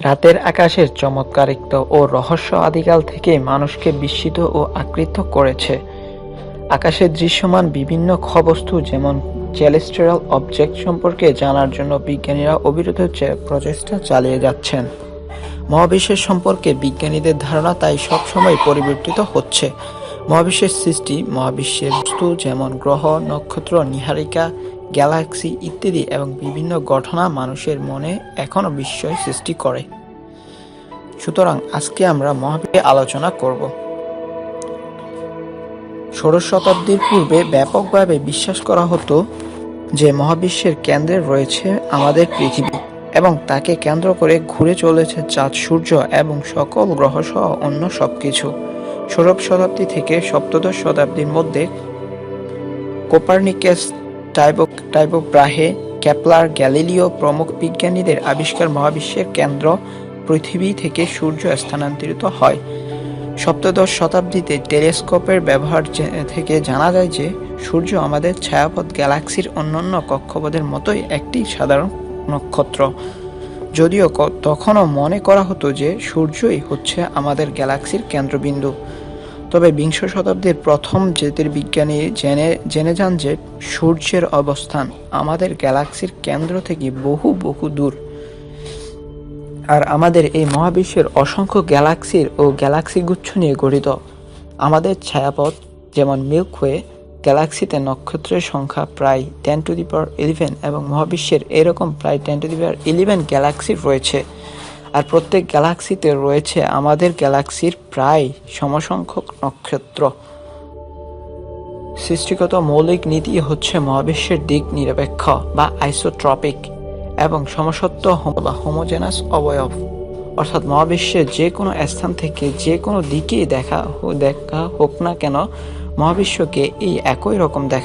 রাতের আকাশের চমৎকারিত্ব ও রহস্য আদিকাল থেকে মানুষকে বিস্মিত ও আকৃত করেছে। আকাশের দৃশ্যমান বিভিন্ন খবস্তু যেমন চেলেস্টেরাল অবজেক্ট সম্পর্কে জানার জন্য বিজ্ঞানীরা অবিরত প্রচেষ্টা চালিয়ে যাচ্ছেন। মহাবিশ্বের সম্পর্কে বিজ্ঞানীদের ধারণা তাই সবসময় পরিবর্তিত হচ্ছে। মহাবিশ্বের সৃষ্টি মহাবিশ্বের বস্তু যেমন গ্রহ, নক্ষত্র, নিহারিকা গ্যালাক্সি ইত্যাদি এবং বিভিন্ন ঘটনা মানুষের মনে এখনও বিস্ময় সৃষ্টি করে। সুতরাং আজকে আমরা মহাবিশ্বে আলোচনা করব। ষোড়শ শতাব্দীর পূর্বে ব্যাপকভাবে বিশ্বাস করা হতো যে মহাবিশ্বের কেন্দ্রে রয়েছে আমাদের পৃথিবী এবং তাকে কেন্দ্র করে ঘুরে চলেছে চাঁদ, সূর্য এবং সকল গ্রহ সহ অন্য সব কিছু ষোড়শ শতাব্দী থেকে সপ্তদশ শতাব্দীর মধ্যে Copernicus Tycho Tycho Brahe Kepler Galileo প্রমুখ বিজ্ঞানীদের আবিষ্কার মহাবিশ্বের কেন্দ্র পৃথিবী থেকে সূর্য স্থানান্তরিত হয়। সপ্তদশ শতাব্দীতে টেলিস্কোপের ব্যবহার থেকে জানা যায় যে, সূর্য আমাদের ছায়াপথ গ্যালাক্সির অন্যান্য কক্ষপথের মতোই একটি সাধারণ নক্ষত্র। যদিও তখনও মনে করা হতো যে, সূর্যই হচ্ছে আমাদের গ্যালাক্সির কেন্দ্রবিন্দু। তবে বিংশ শতাব্দীর প্রথম জ্যোতির্বিজ্ঞানী জেনে জেনে যান যে সূর্যের অবস্থান আমাদের গ্যালাক্সির কেন্দ্র থেকে বহু বহু দূর। আর আমাদের এই মহাবিশ্বের অসংখ্য গ্যালাক্সির ও গ্যালাক্সি গুচ্ছ নিয়ে গঠিত। আমাদের ছায়াপথ, যেমন মিল্কওয়ে, গ্যালাক্সিতে নক্ষত্রের সংখ্যা প্রায় ten to the power eleven এবং মহাবিশ্বের এরকম প্রায় ten to the power eleven galaxy রয়েছে। আর প্রত্যেক গ্যালাক্সিতে রয়েছে আমাদের গ্যালাক্সির প্রায় সমসংখ্যক নক্ষত্র। সৃষ্টিগত মৌলিক নীতি হচ্ছে মহাবিশ্বের দিক নিরপেক্ষ বা আইসোট্রপিক এবং সমসত্ব বা হোমোজেনাস অবয়ব। অর্থাৎ মহাবিশ্বের যে কোনো স্থান থেকে যে কোনো দিকেই দেখা দেখা হোক না কেন, মহাবিশ্বকে এই একই রকম দেখা